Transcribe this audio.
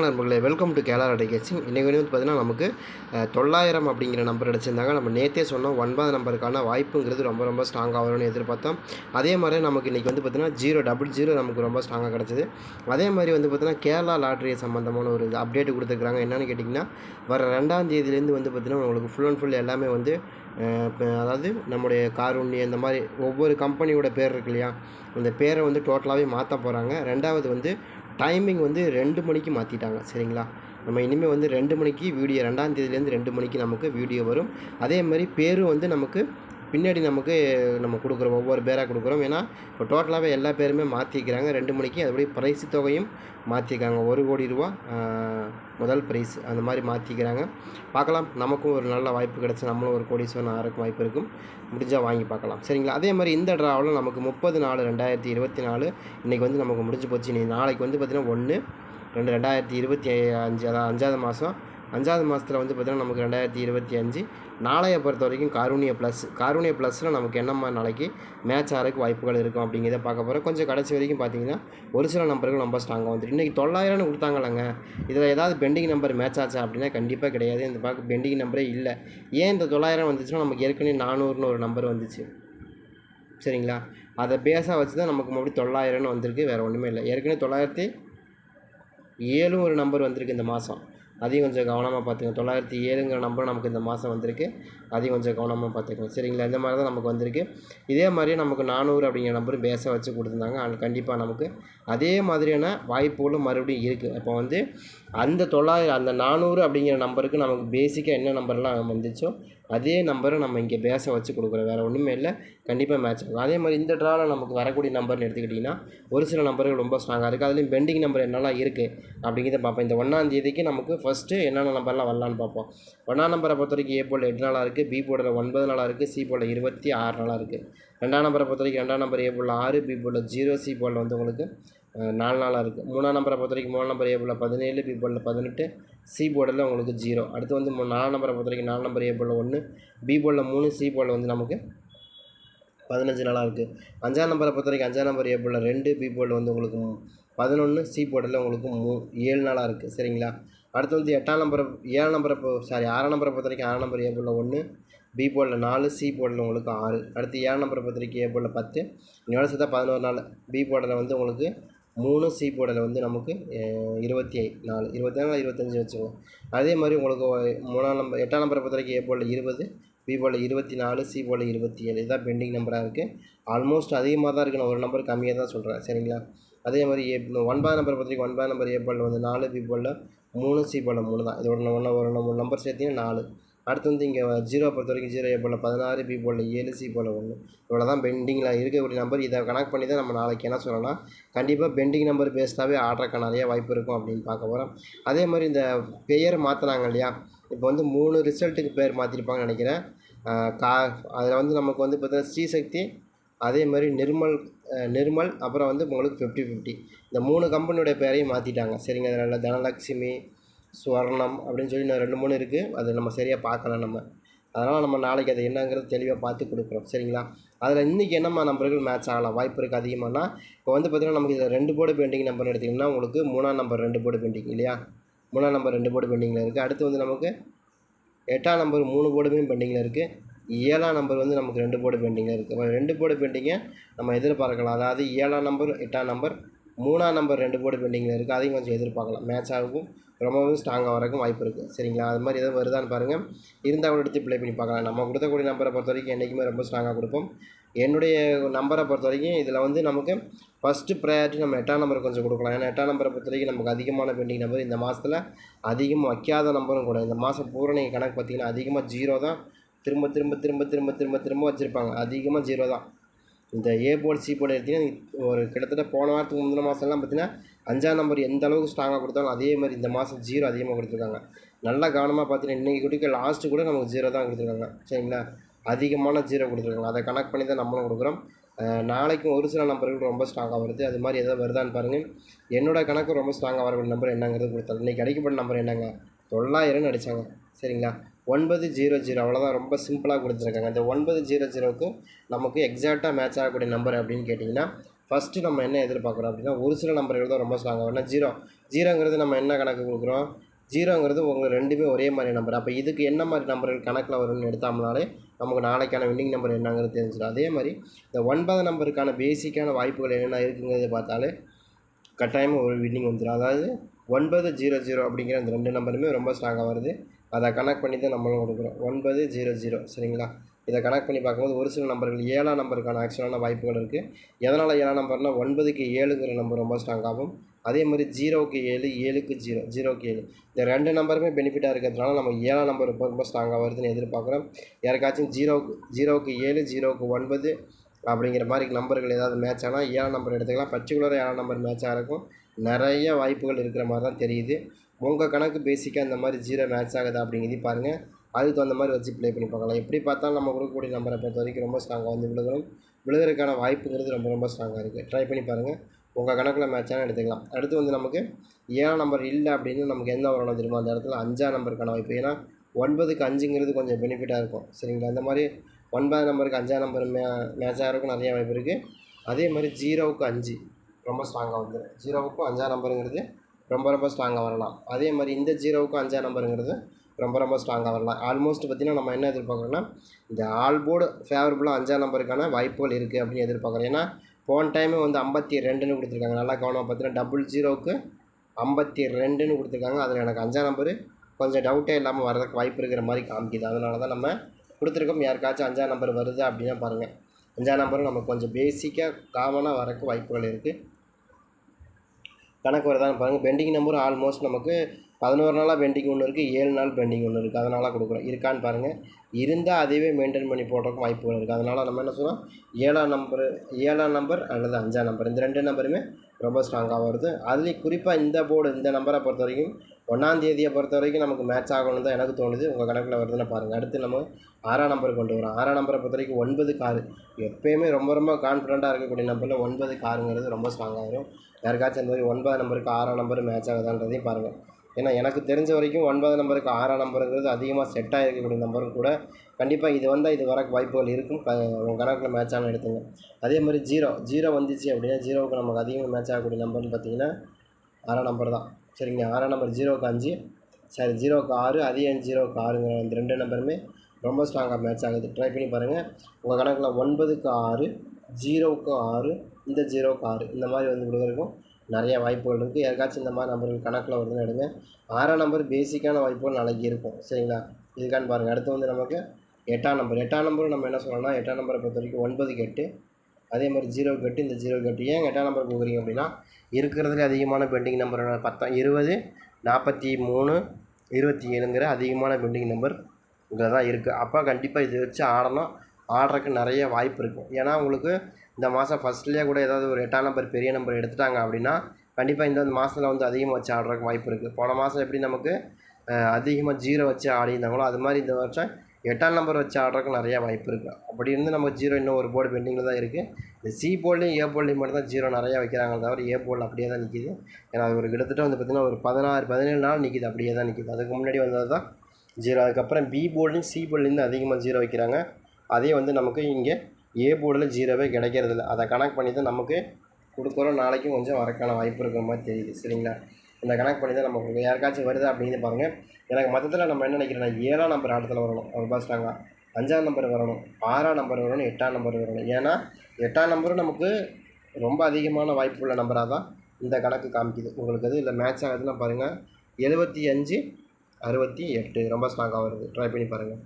நண்பர்களே welcome to கேலார் அடைகேச்சிங் இன்றைக்கு வந்து பார்த்திங்கன்னா நமக்கு தொள்ளாயிரம் அப்படிங்கிற நம்பர் அடிச்சிருந்தாங்க. நம்ம நேற்றே சொன்னோம் ஒன்பது நம்பருக்கான வாய்ப்புங்கிறது ரொம்ப ரொம்ப ஸ்ட்ராங்காக வரும்னு எதிர்பார்த்தோம். அதே மாதிரி நமக்கு இன்றைக்கி வந்து பார்த்திங்கன்னா ஜீரோ டபுள் ஜீரோ நமக்கு ரொம்ப ஸ்ட்ராங்காக கிடச்சிது. அதே மாதிரி வந்து பார்த்திங்கன்னா கேரளா லாட்ரி சம்மந்தமான ஒரு அப்டேட் கொடுத்துருக்காங்க என்னென்னு கேட்டிங்கன்னா வர ரெண்டாம் தேதியிலேருந்து வந்து பார்த்திங்கன்னா உங்களுக்கு ஃபுல் அண்ட் ஃபுல் எல்லாமே வந்து அதாவது நம்முடைய காருண்ணி இந்த மாதிரி ஒவ்வொரு கம்பெனியோட பேர் இருக்கு இல்லையா? அந்த பேரை வந்து டோட்டலாகவே மாற்ற போகிறாங்க ரெண்டாவது வந்து டைமிங் வந்து ரெண்டு மணிக்கு மாற்றிட்டாங்க சரிங்களா? நம்ம இனிமேல் வந்து ரெண்டு மணிக்கு வீடியோ ரெண்டாம் தேதியிலேருந்து ரெண்டு மணிக்கு நமக்கு வீடியோ வரும். அதே மாதிரி பேரும் வந்து நமக்கு பின்னாடி நமக்கு நம்ம கொடுக்குறோம் ஒவ்வொரு பேராக கொடுக்குறோம். ஏன்னா இப்போ டோட்டலாகவே எல்லா பேருமே மாற்றிக்கிறாங்க ரெண்டு மணிக்கு அதுபடி ப்ரைஸ் தொகையும் மாற்றிக்கிறாங்க ஒரு கோடி ரூபா முதல் ப்ரைஸ் அந்த மாதிரி மாற்றிக்கிறாங்க பார்க்கலாம். நமக்கும் ஒரு நல்ல வாய்ப்பு கிடச்சி நம்மளும் ஒரு கோடீஸ்வரன் ஆகிறதுக்கு வாய்ப்பு இருக்கும். முடிஞ்சால் வாங்கி பார்க்கலாம். சரிங்களா? அதே மாதிரி இந்த ட்ராவில் நமக்கு முப்பது நாலு ரெண்டாயிரத்தி இருபத்தி நாலு இன்றைக்கி வந்து நமக்கு முடிஞ்சு போச்சு. நீ நாளைக்கு வந்து பார்த்திங்கன்னா ஒன்று ரெண்டு ரெண்டாயிரத்தி இருபத்தி அஞ்சு அதாவது அஞ்சாவது மாதம் அஞ்சாவது மாதத்தில் வந்து பார்த்திங்கன்னா நமக்கு ரெண்டாயிரத்தி இருபத்தி அஞ்சு நாளைய பொறுத்த வரைக்கும் காரூணிய ப்ளஸ் காரூணிய ப்ளஸில் நமக்கு என்னம்மா நாளைக்கு மேட்ச் ஆகிறதுக்கு வாய்ப்புகள் இருக்கும் அப்படிங்கிறத பார்க்க போகிறோம் கொஞ்சம் கடைசி வரைக்கும் பார்த்தீங்கன்னா ஒரு சில நம்பர்கள் ரொம்ப ஸ்ட்ராங்காக வந்துட்டு இன்றைக்கி தொள்ளாயிரம்னு கொடுத்தாங்களாங்க இதில் ஏதாவது பெண்டிங் நம்பர் மேட்ச் ஆச்சா அப்படின்னா கண்டிப்பாக கிடையாது. இந்த பார்க்க பெண்டிங் நம்பரே இல்லை. ஏன் இந்த தொள்ளாயிரம் வந்துச்சுன்னா நமக்கு ஏற்கனவே நானூறுனு ஒரு நம்பர் வந்துச்சு. சரிங்களா? அதை பேஸாக வச்சு தான் நமக்கு மறுபடியும் தொள்ளாயிரம்னு வந்திருக்கு. வேறு ஒன்றுமே இல்லை. ஏற்கனவே தொள்ளாயிரத்தி ஏழும் ஒரு நம்பர் வந்திருக்கு இந்த மாதம் அதையும் கொஞ்சம் கவனமாக பார்த்துக்கங்க தொள்ளாயிரத்தி ஏழுங்கிற நம்பர் நமக்கு இந்த மாதம் வந்திருக்கு. அதையும் கொஞ்சம் கவனமாக பார்த்துக்கணும். சரிங்களா? இந்த மாதிரி தான் நமக்கு வந்திருக்கு. இதே மாதிரியே நமக்கு நானூறு அப்படிங்கிற நம்பரும் பேஸாக வச்சு கொடுத்துருந்தாங்க. அது கண்டிப்பாக நமக்கு. அதே மாதிரியான வாய்ப்புகளும் மறுபடியும் இருக்குது இப்போ வந்து அந்த தொள்ளாயிரம் அந்த நானூறு அப்படிங்கிற நம்பருக்கு நமக்கு பேசிக்காக என்ன நம்பர்லாம் வந்துச்சோ அதே நம்பரை நம்ம இங்கே பேஸை வச்சு கொடுக்குறோம் வேறு ஒன்றுமே இல்லை. கண்டிப்பாக மேட்ச் ஆகும். அதே மாதிரி இந்த ட்ராவில் நமக்கு வரக்கூடிய நம்பர்னு எடுத்துக்கிட்டிங்கன்னா ஒரு சில நம்பர்கள் ரொம்ப ஸ்ட்ராங்காக இருக்குது அதுலேயும் பெண்டிங் நம்பர் என்னெல்லாம் இருக்குது அப்படிங்கிறத பார்ப்போம். இந்த ஒன்றாம் தேதிக்கு நமக்கு ஃபஸ்ட்டு என்னென்ன நம்பர்லாம் வரலான்னு பார்ப்போம். ஒன்றாம் நம்பரை பொறுத்த வரைக்கும் ஏ போல் எட்டு நாளாக இருக்குது பி போர்டில் ஒன்பது நாளாக இருக்குது சி போர்டில் இருபத்தி ஆறு நாளாக இருக்குது ரெண்டாம் நம்பரை பொறுத்த வரைக்கும் ரெண்டாம் நம்பர் ஏ போல் ஆறு பி போர்டில் ஜீரோ சி போர்டில் வந்து உங்களுக்கு நாலு நாளாக இருக்குது மூணாம் நம்பரை பொறுத்த வரைக்கும் மூணு நம்பர் ஏ பதினேழு பி போர்டில் பதினெட்டு சி போர்டில் உங்களுக்கு ஜீரோ அடுத்து வந்து மூ- நாலாம் நம்பரை பொறுத்த வரைக்கும் நாலு நம்பர் ஏ ஒன்று பி போர்டில் மூணு சி போர்டில் வந்து நமக்கு பதினஞ்சு நாளாக இருக்குது அஞ்சாம் நம்பரை பொறுத்த வரைக்கும் அஞ்சாம் நம்பர் ஏ ரெண்டு பி போர்டில் வந்து உங்களுக்கு பதினொன்று சி போர்டில் உங்களுக்கு மூ ஏழு நாளாக இருக்குது சரிங்களா? அடுத்து வந்து எட்டாம் நம்பரை ஏழாம் நம்பரை சாரி ஆறாம் நம்பரை பொறுத்த வரைக்கும் ஆறாம் நம்பர் ஏ ஒன்று பி போர்டில் நாலு சி போர்டில் உங்களுக்கு ஆறு. அடுத்து ஏழாம் நம்பரை பொறுத்த வரைக்கும் ஏ போர்டில் பத்து. இன்னொரு சேர்த்தா பதினோரு நாள். பி போர்டில் வந்து உங்களுக்கு மூணு சி போர்டில் வந்து நமக்கு இருபத்தி ஐ நாலு இருபத்தி நாலு இருபத்தஞ்சி வச்சுக்கோங்க. அதே மாதிரி உங்களுக்கு மூணாம் நம்பர் எட்டாம் நம்பரை பொறுத்த வரைக்கும் ஏ போர்டில் இருபது பி போர்டில் இருபத்தி நாலு சி போர்டில் இருபத்தி ஏழு. இதுதான் பெண்டிங் நம்பராக இருக்குது ஆல்மோஸ்ட் அதிகமாக தான் இருக்குது நான் ஒரு நம்பர் கம்மியாக தான் சொல்கிறேன் சரிங்களா? அதே மாதிரி ஏ ஒன்பதாம் நம்பர் பொறுத்த வரைக்கும் ஒன்பதாம் நம்பர் ஏ போர்டில் வந்து நாலு பி போர்டில் மூணு சி போர்டில் மூணு தான். இதோட ஒன்று ஒரு மூணு நம்பர் சேர்த்திங்கன்னா நாலு. அடுத்து வந்து இங்கே ஜீரோ பொறுத்த வரைக்கும் ஜீரோ ஏ போல் பதினாறு பி போல் ஏழு சி போல் ஒன்று இவ்வளோ தான் பெண்டிங்கில் இருக்கக்கூடிய நம்பர் இதை கணக்கு பண்ணி தான் நம்ம நாளைக்கு என்ன சொல்லலாம்? கண்டிப்பாக பெண்டிங் நம்பர் பேஸ்டாகவே ஆர்டருக்கு நிறைய வாய்ப்பு இருக்கும் அப்படின்னு பார்க்க போகிறோம் அதே மாதிரி இந்த பெயர் மாற்றினாங்க இல்லையா? இப்போ வந்து மூணு ரிசல்ட்டுக்கு பேர் மாற்றிருப்பாங்கன்னு நினைக்கிறேன். கா அதில் வந்து நமக்கு வந்து பார்த்தீங்கன்னா ஸ்ரீசக்தி அதே மாதிரி நிர்மல் நிர்மல் அப்புறம் வந்து உங்களுக்கு ஃபிஃப்டி ஃபிஃப்டி இந்த மூணு கம்பெனியோட பேரையும் மாற்றிட்டாங்க சரிங்க அதில் தனலட்சுமி ஸ்வர்ணம் அப்படின்னு சொல்லி இன்னும் ரெண்டு மூணு இருக்குது அது நம்ம சரியாக பார்க்கல நம்ம. அதனால் நம்ம நாளைக்கு அது என்னங்கிறது தெளிவாக பார்த்து கொடுக்குறோம். சரிங்களா? அதில் இன்றைக்கி என்னம்மா நம்பர்கள் மேட்ச் ஆகலாம்? வாய்ப்பு இருக்குது அதிகமானா? இப்போ வந்து பார்த்திங்கன்னா நமக்கு இதில் ரெண்டு போர்டு பெயிண்டிங் நம்பர் எடுத்திங்கன்னா உங்களுக்கு மூணாம் நம்பர் ரெண்டு போர்டு பெண்டிங் இல்லையா? மூணாம் நம்பர் ரெண்டு போர்டு பெண்டிங்கில் இருக்குது அடுத்து வந்து நமக்கு எட்டாம் நம்பர் மூணு போர்டுமே பெண்டிங்கில் இருக்குது ஏழாம் நம்பர் வந்து நமக்கு ரெண்டு போர்டு பெண்டிங்கில் இருக்குது ரெண்டு போர்டு பெண்டிங்கை நம்ம எதிர்பார்க்கலாம். அதாவது ஏழாம் நம்பர் எட்டாம் நம்பர் மூணாம் நம்பர் ரெண்டு போர்டு பெண்டிங்கில் இருக்குது அதையும் கொஞ்சம் எதிர்பார்க்கலாம். மேட்ச் ஆகும் ரொம்பவும் ஸ்ட்ராங்காக வரக்கும் வாய்ப்பு இருக்குது சரிங்களா? அது மாதிரி எதாவது வருதான்னு பாருங்கள் இருந்தால் கூட எடுத்து ப்ளே பண்ணி பார்க்கலாம். நம்ம கொடுத்தக்கூடிய நம்பரை பொறுத்த வரைக்கும் என்றைக்குமே ரொம்ப ஸ்ட்ராங்காக கொடுப்போம். என்னுடைய நம்பரை பொறுத்த வரைக்கும் இதில் வந்து நமக்கு ஃபஸ்ட்டு ப்ரையாரிட்டி நம்ம எட்டாம் நம்பர் கொஞ்சம் கொடுக்கலாம். ஏன்னா எட்டாம் நம்பரை பொறுத்த வரைக்கும் நமக்கு அதிகமான பெண்டிங் நம்பர் இந்த மாதத்தில் அதிகமாக வைக்காத நம்பரும் கூட. இந்த மாதம் பூரா நீங்கள் கணக்கு பார்த்தீங்கன்னா அதிகமாக ஜீரோ தான். திரும்ப திரும்ப திரும்ப திரும்ப திரும்ப திரும்ப வச்சுருப்பாங்க. அதிகமாக ஜீரோ தான். இந்த ஏ போர்டு சி போர்டு எடுத்திங்கன்னா ஒரு கிட்டத்தட்ட போன வாரத்துக்கு முந்தின மாதம்லாம் பார்த்தீங்கன்னா அஞ்சாம் நம்பர் எந்த அளவுக்கு ஸ்ட்ராங்காக கொடுத்தாலும் அதே மாதிரி இந்த மாதம் ஜீரோ அதிகமாக கொடுத்துருக்காங்க. நல்லா கவனமாக பார்த்தீங்கன்னா இன்றைக்கி கொடுக்க லாஸ்ட்டு கூட நமக்கு ஜீரோ தான் கொடுத்துருக்காங்க. சரிங்களா? அதிகமான ஜீரோ கொடுத்துருக்காங்க. அதை கனெக்ட் பண்ணி தான் நம்மளும் கொடுக்குறோம். நாளைக்கும் ஒரு சில நம்பர்கள் ரொம்ப ஸ்ட்ராங்காக வருது. அது மாதிரி எதாவது வருதான்னு பாருங்கள் என்னோட கணக்கு ரொம்ப ஸ்ட்ராங்காக வரக்கூடிய நம்பர் என்னங்கிறது கொடுத்தாரு இன்றைக்கி கிடைக்கப்பட்ட நம்பர் என்னங்க? தொள்ளாயிரம்னு அடித்தாங்க சரிங்களா? ஒன்பது ஜீரோ ஜீரோ. அவ்வளோதான் ரொம்ப சிம்பிளாக கொடுத்துருக்காங்க. இந்த ஒன்பது ஜீரோ ஜீரோவுக்கு நமக்கு எக்ஸாக்டாக மேட்ச் ஆகக்கூடிய நம்பர் அப்படின்னு கேட்டிங்கன்னா ஃபஸ்ட்டு நம்ம என்ன எதிர்பார்க்குறோம் அப்படின்னா ஒரு சில நம்பர்கள் தான் ரொம்ப ஸ்ட்ராங்காக வரும் ஜீரோ ஜீரோங்கிறது நம்ம என்ன கணக்கு கொடுக்குறோம்? ஜீரோங்கிறது உங்கள் ரெண்டுமே ஒரே மாதிரி நம்பர் அப்போ இதுக்கு என்ன மாதிரி நம்பர்கள் கணக்கில் வரும்னு எடுத்தோம்னாலே நமக்கு நாளைக்கான வின்னிங் நம்பர் என்னங்கிறது தெரிஞ்சிடும். அதே மாதிரி இந்த ஒன்பது நம்பருக்கான பேசிக்கான வாய்ப்புகள் என்னென்ன இருக்குங்கிறத பார்த்தாலே கட்டாயமாக ஒரு வின்னிங் வந்துடும். அதாவது ஒன்பது ஜீரோ ஜீரோ அப்படிங்கிற அந்த ரெண்டு நம்பருமே ரொம்ப ஸ்ட்ராங்காக வருது. அதை கனெக்ட் பண்ணி தான் நம்மளும் கொடுக்குறோம். ஒன்பது ஜீரோ ஜீரோ சரிங்களா? இதை கனெக்ட் பண்ணி பார்க்கும்போது ஒரு சில நம்பர்கள் ஏழாம் நம்பருக்கான ஆக்சுவலான வாய்ப்புகள் இருக்குது எதனால் ஏழாம் நம்பர்னால் ஒன்பதுக்கு ஏழுங்கிற நம்பர் ரொம்ப ஸ்ட்ராங்காகும் அதே மாதிரி ஜீரோவுக்கு ஏழு ஏழுக்கு ஜீரோ ஜீரோக்கு ஏழு. இந்த ரெண்டு நம்பருமே பெனிஃபிட்டாக இருக்கிறதுனால நம்ம ஏழாம் நம்பர் ரொம்ப ரொம்ப ஸ்ட்ராங்காக வருதுன்னு எதிர்பார்க்குறோம். யாருக்காச்சும் ஜீரோவுக்கு ஜீரோவுக்கு ஏழு ஜீரோவுக்கு ஒன்பது அப்படிங்கிற மாதிரி நம்பர்கள் ஏதாவது மேட்ச் ஆனால் ஏழாம் நம்பர் எடுத்துக்கலாம். பர்டிகுலராக ஏழாம் நம்பர் மேட்ச் இருக்கும். நிறைய வாய்ப்புகள் இருக்கிற மாதிரி தான் தெரியுது. உங்கள் கணக்கு பேசிக்காக இந்த மாதிரி ஜீரோ மேட்ச் ஆகுதா அப்படிங்கிறதையும் பாருங்கள் அதுக்கு தகுந்த மாதிரி வச்சு ப்ளே பண்ணி பார்க்கலாம். எப்படி பார்த்தாலும் நம்ம கொடுக்கக்கூடிய நம்பரை பொறுத்த வரைக்கும் ரொம்ப ஸ்ட்ராங்காக வந்து விழுகணும். விழுகிறதுக்கான வாய்ப்புங்கிறது ரொம்ப ரொம்ப ஸ்ட்ராங்காக இருக்குது ட்ரை பண்ணி பாருங்கள் உங்கள் கணக்கில் மேட்சான எடுத்துக்கலாம். அடுத்து வந்து நமக்கு ஏழாம் நம்பர் இல்லை அப்படின்னு நமக்கு என்ன வரணும் தெரியுமா அந்த இடத்துல அஞ்சாம் நம்பருக்கான வாய்ப்பு. ஏன்னா ஒன்பதுக்கு அஞ்சுங்கிறது கொஞ்சம் பெனிஃபிட்டாக இருக்கும். சரிங்களா? அந்த மாதிரி ஒன்பதாம் நம்பருக்கு அஞ்சாம் நம்பர் மே மேட்ச் ஆகிறதுக்கும் நிறைய வாய்ப்பு இருக்குது அதே மாதிரி ஜீரோவுக்கு அஞ்சு ரொம்ப ஸ்ட்ராங்காக வந்துடும் ஜீரோவுக்கும் அஞ்சாம் நம்பருங்கிறது ரொம்ப ரொம்ப ஸ்ட்ராங்காக வரலாம். அதே மாதிரி இந்த ஜீரோவுக்கும் அஞ்சாம் நம்பருங்கிறது ரொம்ப ரொம்ப ஸ்ட்ராங்காக வரலாம். ஆல்மோஸ்ட் பார்த்திங்கன்னா நம்ம என்ன எதிர்பார்க்குறோன்னா இந்த ஆல் போர்டு ஃபேவரபுளாக அஞ்சாம் நம்பருக்கான வாய்ப்புகள் இருக்குது அப்படின்னு எதிர்பார்க்குறோம். ஏன்னா போன டைமே வந்து ஐம்பத்தி ரெண்டுன்னு கொடுத்துருக்காங்க. நல்லா கவனம் பார்த்தீங்கன்னா டபுள் ஜீரோவுக்கு ஐம்பத்தி ரெண்டுன்னு கொடுத்துருக்காங்க. அதில் எனக்கு அஞ்சாம் நம்பரு கொஞ்சம் டவுட்டே இல்லாமல் வரதுக்கு வாய்ப்பு இருக்கிற மாதிரி காமிக்குது. அதனால தான் நம்ம கொடுத்துருக்கோம். யாருக்காச்சும் அஞ்சாம் நம்பர் வருது அப்படின்னா பாருங்கள் அஞ்சாம் நம்பரும் நமக்கு கொஞ்சம் பேசிக்காக காமனாக வரக்கு வாய்ப்புகள் இருக்குது கணக்கு வருதான்னு பாருங்கள் பெண்டிங் நம்பர் ஆல்மோஸ்ட் நமக்கு பதினோரு நாளாக பெண்டிங் ஒன்று இருக்குது ஏழு நாள் பெண்டிங் ஒன்று இருக்குது அதனால் கொடுக்குறோம். இருக்கான்னு பாருங்கள் இருந்தால் அதையவே மெயின்டைன் பண்ணி போடுறதுக்கு வாய்ப்புகள் இருக்குது அதனால் நம்ம என்ன சொன்னால் ஏழாம் நம்பரு ஏழாம் நம்பர் அல்லது அஞ்சாம் நம்பர் இந்த ரெண்டு நம்பருமே ரொம்ப ஸ்ட்ராங்காக வருது. அதுலேயும் குறிப்பாக இந்த போர்டு இந்த நம்பரை பொறுத்த வரைக்கும் ஒன்றாம் தேதியை பொறுத்த வரைக்கும் நமக்கு மேட்ச் ஆகணும்னு தான் எனக்கு தோணுது. உங்கள் கணக்கில் வருதுன்னு பாருங்கள் அடுத்து நம்ம ஆறாம் நம்பர் கொண்டு வரோம். ஆறாம் நம்பரை பொறுத்த வரைக்கும் ஒன்பது காரு எப்போயுமே ரொம்ப ரொம்ப கான்ஃபிடண்ட்டாக இருக்கக்கூடிய நம்பரில் ஒன்பது காருங்கிறது ரொம்ப ஸ்ட்ராங்காக வரும். யாருக்காச்சும் அந்த மாதிரி ஒன்பது நம்பருக்கு ஆறாம் நம்பர் மேட்ச் ஆகுதான்றதையும் பாருங்கள் ஏன்னா எனக்கு தெரிஞ்ச வரைக்கும் ஒன்பது நம்பருக்கு ஆறாம் நம்பருங்கிறது அதிகமாக செட் ஆகிருக்கக்கூடிய நம்பரும் கூட கண்டிப்பாக இது வந்தால் இது வரக்கு வாய்ப்புகள் இருக்கும். க உங்கள் கணக்கில் மேட்ச் ஆன எடுத்துங்க அதே மாதிரி ஜீரோ ஜீரோ வந்துச்சு அப்படின்னா ஜீரோவுக்கு நமக்கு அதிகமாக மேட்ச் ஆகக்கூடிய நம்பர்னு பார்த்தீங்கன்னா ஆறாம் நம்பர் தான். சரிங்க. ஆறாம் நம்பர் ஜீரோக்கு அஞ்சு. சரி ஜீரோக்கு ஆறு அதே அஞ்சு ஜீரோவுக்கு ஆறுங்கிற இந்த ரெண்டு நம்பருமே ரொம்ப ஸ்ட்ராங்காக மேட்ச் ஆகுது. ட்ரை பண்ணி பாருங்கள் உங்கள் கணக்கில் ஒன்பதுக்கு ஆறு ஜீரோவுக்கு ஆறு இந்த ஜீரோவுக்கு ஆறு இந்த மாதிரி வந்து கொடுக்குறதுக்கும் நிறைய வாய்ப்புகள் இருக்குது யாருக்காச்சும் இந்த மாதிரி நம்பர்கள் கணக்கில் வருதுன்னு எடுங்க. ஆறாம் நம்பர் பேசிக்கான வாய்ப்புகள் நாளைக்கு இருக்கும். சரிங்களா? இதுக்கான்னு பாருங்கள் அடுத்து வந்து நமக்கு எட்டாம் நம்பர் எட்டாம் நம்பரும் நம்ம என்ன சொல்லணும்னா எட்டாம் நம்பரை பொறுத்த வரைக்கும் ஒன்பதுக்கு எட்டு அதே மாதிரி ஜீரோ கட்டு இந்த ஜீரோ கட்டு ஏன் எட்டாம் நம்பர் கொடுக்குறீங்க அப்படின்னா இருக்கிறதுலே அதிகமான பெண்டிங் நம்பர் பத்தா இருபது நாற்பத்தி மூணு இருபத்தி ஏழுங்கிற அதிகமான பெண்டிங் நம்பர் இங்கே தான் இருக்குது அப்போ கண்டிப்பாக இதை வச்சு ஆடணும். ஆடுறதுக்கு நிறைய வாய்ப்பு இருக்கும். ஏன்னா உங்களுக்கு இந்த மாதம் ஃபஸ்ட்லேயே கூட ஏதாவது ஒரு எட்டாம் நம்பர் பெரிய நம்பர் எடுத்துட்டாங்க அப்படின்னா கண்டிப்பாக இந்த மாதத்தில் வந்து அதிகமாக வச்சு ஆடுறதுக்கு வாய்ப்பு இருக்குது போன மாதம் எப்படி நமக்கு அதிகமாக ஜீரோ வச்சு ஆடி இருந்தாங்களோ அது மாதிரி இந்த வருஷம் எட்டாம் நம்பர் வச்சு ஆடுறதுக்கு நிறையா வாய்ப்பு இருக்குது அப்படி இருந்து நம்ம ஜீரோ இன்னும் ஒரு போர்டு பெண்டிங்கில் தான் இருக்குது இந்த சி போர்ட்லேயும் ஏ போர்ட்லேயும் மட்டும் தான் ஜீரோ நிறையா வைக்கிறாங்க தவிர ஏ போர்டில் அப்படியே தான் நிற்கிது ஏன்னா அது ஒரு கிட்டத்தட்ட வந்து பார்த்திங்கன்னா ஒரு பதினாறு பதினேழு நாள் நிற்கிது அப்படியே தான் நிற்கிது அதுக்கு முன்னாடி வந்தது தான் ஜீரோ அதுக்கப்புறம் பி போர்ட்லேயும் சி போர்ட்லேருந்து அதிகமாக ஜீரோ வைக்கிறாங்க. அதே வந்து நமக்கு இங்கே ஏ போர்டில் ஜீரோவே கிடைக்கிறதில்ல அதை கனெக்ட் பண்ணி தான் நமக்கு கொடுக்குறோம். நாளைக்கும் கொஞ்சம் வரக்கான வாய்ப்பு இருக்கிற மாதிரி தெரியுது. சரிங்களா? இந்த கணக்கு பண்ணி தான் நமக்கு யாருக்காச்சும் வருதா அப்படின்னு பாருங்கள் எனக்கு மொத்தத்தில் நம்ம என்ன நினைக்கிறேன்னா ஏழாம் நம்பர் ஆட்டத்தில் வரணும். ரொம்ப ஸ்ட்ராங்காக அஞ்சாம் நம்பர் வரணும். ஆறாம் நம்பர் வரணும் எட்டாம் நம்பர் வரணும். ஏன்னா எட்டாம் நம்பரும் நமக்கு ரொம்ப அதிகமான வாய்ப்பு உள்ள நம்பராக தான் இந்த கணக்கு காமிக்குது. உங்களுக்கு அது இல்லை மேட்ச் ஆகுதுன்னா பாருங்கள் எழுபத்தி அஞ்சு அறுபத்தி எட்டு. ரொம்ப ஸ்ட்ராங்காக வருது. ட்ரை பண்ணி பாருங்கள்